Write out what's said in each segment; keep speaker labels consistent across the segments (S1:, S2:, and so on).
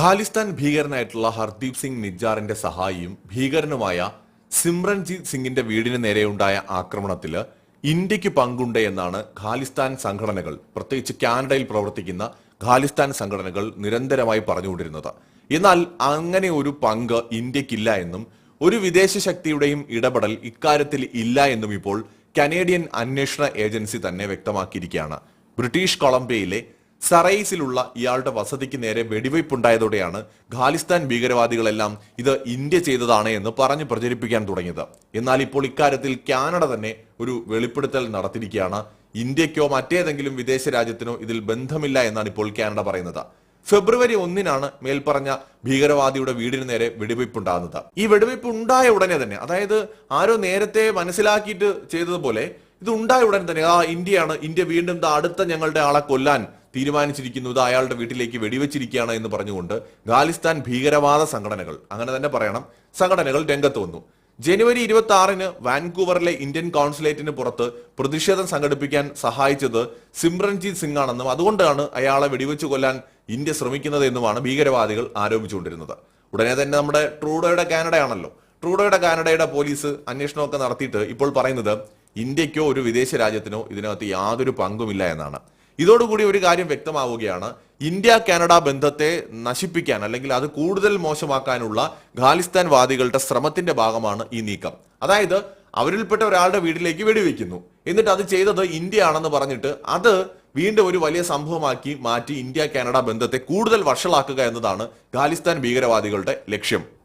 S1: ഖാലിസ്ഥാൻ ഭീകരനായിട്ടുള്ള ഹർദീപ് സിംഗ് നിജാറിന്റെ സഹായിയും ഭീകരനുമായ സിമ്രൻജീത് സിംഗിന്റെ വീടിന് നേരെയുണ്ടായ ആക്രമണത്തിൽ ഇന്ത്യയ്ക്ക് പങ്കുണ്ട് എന്നാണ് ഖാലിസ്ഥാൻ സംഘടനകൾ പ്രത്യേകിച്ച് കാനഡയിൽ പ്രവർത്തിക്കുന്ന ഖാലിസ്ഥാൻ സംഘടനകൾ നിരന്തരമായി പറഞ്ഞുകൊണ്ടിരുന്നത്. എന്നാൽ അങ്ങനെ ഒരു പങ്ക് ഇന്ത്യക്കില്ല എന്നും ഒരു വിദേശ ശക്തിയുടെയും ഇടപെടൽ ഇക്കാര്യത്തിൽ ഇല്ല എന്നും ഇപ്പോൾ കനേഡിയൻ അന്വേഷണ ഏജൻസി തന്നെ വ്യക്തമാക്കിയിരിക്കുകയാണ്. ബ്രിട്ടീഷ് കൊളംബിയയിലെ സറൈസിലുള്ള ഇയാളുടെ വസതിക്ക് നേരെ വെടിവയ്പുണ്ടായതോടെയാണ് ഖാലിസ്ഥാൻ ഭീകരവാദികളെല്ലാം ഇത് ഇന്ത്യ ചെയ്തതാണ് എന്ന് പറഞ്ഞ് പ്രചരിപ്പിക്കാൻ തുടങ്ങിയത്. എന്നാൽ ഇപ്പോൾ ഇക്കാര്യത്തിൽ കാനഡ തന്നെ ഒരു വെളിപ്പെടുത്തൽ നടത്തിയിരിക്കുകയാണ്. ഇന്ത്യക്കോ മറ്റേതെങ്കിലും വിദേശ രാജ്യത്തിനോ ഇതിൽ ബന്ധമില്ല എന്നാണ് ഇപ്പോൾ കാനഡ പറയുന്നത്. ഫെബ്രുവരി ഒന്നിനാണ് മേൽപ്പറഞ്ഞ ഭീകരവാദിയുടെ വീടിന് നേരെ വെടിവയ്പ് ഈ വെടിവയ്പ് ഉണ്ടായ ഉടനെ തന്നെ അതായത് ആരോ നേരത്തെ മനസ്സിലാക്കിയിട്ട് ചെയ്തതുപോലെ ഇത് ഉണ്ടായ ഉടനെ തന്നെ ആ ഇന്ത്യയാണ് ഇന്ത്യ വീണ്ടും അടുത്ത ഞങ്ങളുടെ ആളെ കൊല്ലാൻ തീരുമാനിച്ചിരിക്കുന്നു ഇത് അയാളുടെ വീട്ടിലേക്ക് വെടിവെച്ചിരിക്കുകയാണ് എന്ന് പറഞ്ഞുകൊണ്ട് ഖാലിസ്ഥാൻ ഭീകരവാദ സംഘടനകൾ അങ്ങനെ തന്നെ പറയണം സംഘടനകൾ രംഗത്ത് വന്നു. ജനുവരി ഇരുപത്തി ആറിന് വാൻകൂവറിലെ ഇന്ത്യൻ കോൺസുലേറ്റിന് പുറത്ത് പ്രതിഷേധം സംഘടിപ്പിക്കാൻ സഹായിച്ചത് സിമ്രൻജീത് സിംഗ് ആണെന്നും അതുകൊണ്ടാണ് അയാളെ വെടിവെച്ചു കൊല്ലാൻ ഇന്ത്യ ശ്രമിക്കുന്നത് എന്നുമാണ് ഭീകരവാദികൾ ആരോപിച്ചുകൊണ്ടിരുന്നത്. ഉടനെ തന്നെ നമ്മുടെ ട്രൂഡോയുടെ കാനഡയാണല്ലോ. ട്രൂഡോയുടെ കാനഡയുടെ പോലീസ് അന്വേഷണമൊക്കെ നടത്തിയിട്ട് ഇപ്പോൾ പറയുന്നത് ഇന്ത്യക്കോ ഒരു വിദേശ രാജ്യത്തിനോ ഇതിനകത്ത് യാതൊരു പങ്കുമില്ല എന്നാണ്. ഇതോടുകൂടി ഒരു കാര്യം വ്യക്തമാവുകയാണ്. ഇന്ത്യ കാനഡ ബന്ധത്തെ നശിപ്പിക്കാൻ അല്ലെങ്കിൽ അത് കൂടുതൽ മോശമാക്കാനുള്ള ഖാലിസ്ഥാൻ വാദികളുടെ ശ്രമത്തിന്റെ ഭാഗമാണ് ഈ നീക്കം. അതായത് അവരിൽപ്പെട്ട ഒരാളുടെ വീട്ടിലേക്ക് വെടിവെക്കുന്നു. എന്നിട്ട് അത് ചെയ്തത് ഇന്ത്യ ആണെന്ന് പറഞ്ഞിട്ട് അത് വീണ്ടും ഒരു വലിയ സംഭവമാക്കി മാറ്റി ഇന്ത്യ കാനഡ ബന്ധത്തെ കൂടുതൽ വഷളാക്കുക എന്നതാണ് ഖാലിസ്ഥാൻ ഭീകരവാദികളുടെ ലക്ഷ്യം.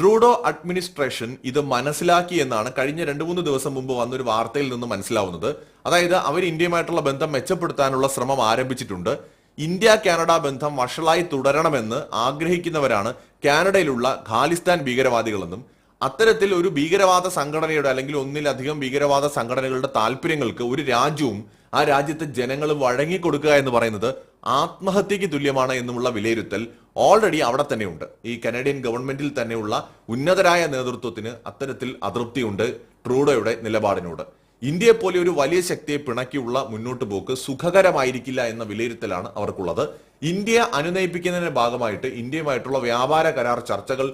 S1: ട്രൂഡോ അഡ്മിനിസ്ട്രേഷൻ ഇത് മനസ്സിലാക്കി എന്നാണ് കഴിഞ്ഞ രണ്ട് മൂന്ന് ദിവസം മുമ്പ് വന്നൊരു വാർത്തയിൽ നിന്ന് മനസ്സിലാവുന്നത്. അതായത് അവർ ഇന്ത്യയുമായിട്ടുള്ള ബന്ധം മെച്ചപ്പെടുത്താനുള്ള ശ്രമം ആരംഭിച്ചിട്ടുണ്ട്. ഇന്ത്യ കാനഡ ബന്ധം വഷളായി തുടരണമെന്ന് ആഗ്രഹിക്കുന്നവരാണ് കാനഡയിലുള്ള ഖാലിസ്ഥാൻ ഭീകരവാദികളെന്നും അത്തരത്തിൽ ഒരു ഭീകരവാദ സംഘടനയുടെ അല്ലെങ്കിൽ ഒന്നിലധികം ഭീകരവാദ സംഘടനകളുടെ താല്പര്യങ്ങൾക്ക് ഒരു രാജ്യവും ആ രാജ്യത്തെ ജനങ്ങളും വഴങ്ങിക്കൊടുക്കുക എന്ന് പറയുന്നത് ആത്മഹത്യക്ക് തുല്യമാണ് എന്നുമുള്ള വിലയിരുത്തൽ ഓൾറെഡി അവിടെ തന്നെയുണ്ട്. ഈ കനേഡിയൻ ഗവൺമെന്റിൽ തന്നെയുള്ള ഉന്നതരായ നേതൃത്വത്തിന് അത്തരത്തിൽ അതൃപ്തിയുണ്ട് ട്രൂഡോയുടെ നിലപാടിനോട്. ഇന്ത്യയെ പോലെ ഒരു വലിയ ശക്തിയെ പിണക്കിയുള്ള മുന്നോട്ട് പോക്ക് സുഖകരമായിരിക്കില്ല എന്ന വിലയിരുത്തലാണ് അവർക്കുള്ളത്. ഇന്ത്യ അനുനയിപ്പിക്കുന്നതിന്റെ ഭാഗമായിട്ട് ഇന്ത്യയുമായിട്ടുള്ള വ്യാപാര കരാർ ചർച്ചകൾ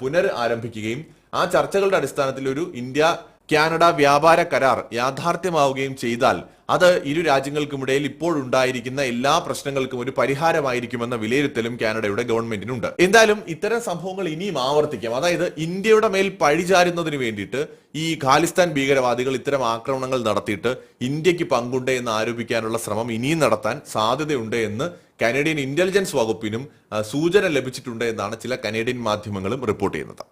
S1: പുനർ ആരംഭിക്കുകയും ആ ചർച്ചകളുടെ അടിസ്ഥാനത്തിൽ ഒരു ഇന്ത്യ കാനഡ വ്യാപാര കരാർ യാഥാർത്ഥ്യമാവുകയും ചെയ്താൽ അത് ഇരു രാജ്യങ്ങൾക്കുമിടയിൽ ഇപ്പോഴുണ്ടായിരിക്കുന്ന എല്ലാ പ്രശ്നങ്ങൾക്കും ഒരു പരിഹാരമായിരിക്കുമെന്ന വിലയിരുത്തലും കാനഡയുടെ ഗവൺമെന്റിനുണ്ട്. എന്തായാലും ഇത്തരം സംഭവങ്ങൾ ഇനിയും ആവർത്തിക്കാം. അതായത് ഇന്ത്യയുടെ മേൽ പഴിചാരുന്നതിന് വേണ്ടിയിട്ട് ഈ ഖാലിസ്ഥാൻ ഭീകരവാദികൾ ഇത്തരം ആക്രമണങ്ങൾ നടത്തിയിട്ട് ഇന്ത്യയ്ക്ക് പങ്കുണ്ട് എന്ന് ആരോപിക്കാനുള്ള ശ്രമം ഇനിയും നടത്താൻ സാധ്യതയുണ്ട് എന്ന് കനേഡിയൻ ഇന്റലിജൻസ് വകുപ്പിനും സൂചന ലഭിച്ചിട്ടുണ്ട് എന്നാണ് ചില കനേഡിയൻ മാധ്യമങ്ങളും റിപ്പോർട്ട് ചെയ്യുന്നത്.